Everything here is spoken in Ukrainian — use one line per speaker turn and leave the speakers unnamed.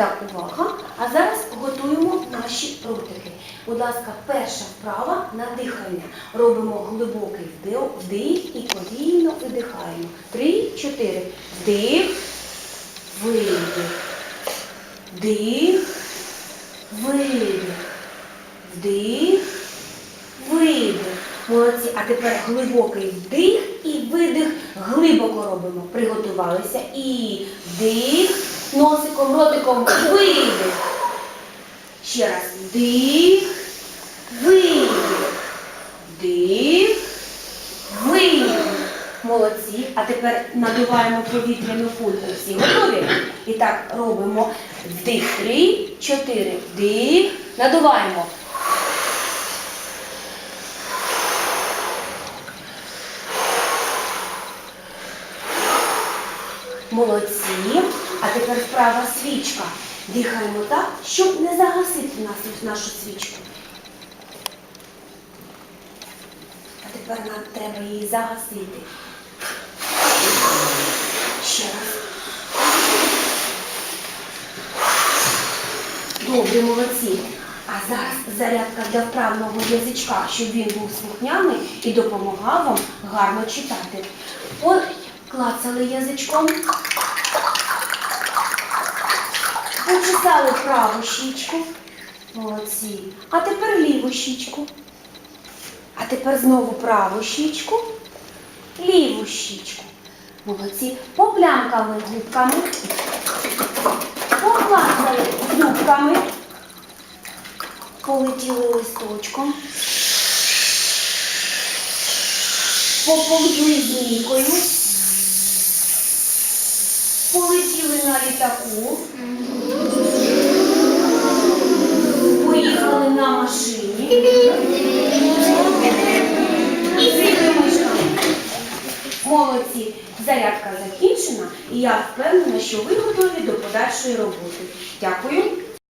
так, увага. А зараз готуємо наші ротики. Будь ласка, перша вправа на дихання. Робимо глибокий вдих і повільно видихаємо. Три, чотири. Вдих, видих. Вдих, видих. Вдих, видих. Молодці. А тепер глибокий вдих і видих. Глибоко робимо. Приготувалися. І вдих. Носиком, ротиком, видих. Ще раз. Вдих, видих. Вдих, видих. Молодці. А тепер надуваємо повітряну кульку. Всі готові? І так робимо вдих. Три, чотири. Вдих. Надуваємо. Молодці. А тепер вправа свічка. Дихаємо так, щоб не загасити нашу, нашу свічку. А тепер нам треба її загасити. Ще раз. Добре, молодці. А зараз зарядка для вправного язичка, щоб він був слухняний і допомагав вам гарно читати. Поклацали язичком. Почесали праву щічку. Молодці. А тепер ліву щічку. А тепер знову праву щічку, ліву щічку. Молодці. Поплямкали губками. Поклацали зубками. Полетіли листочком. Поповзли змійкою. Полетіли на літаку. Поїхали на машині. І сіли мишками. Молодці. Зарядка закінчена, і я впевнена, що ви готові до подальшої роботи. Дякую.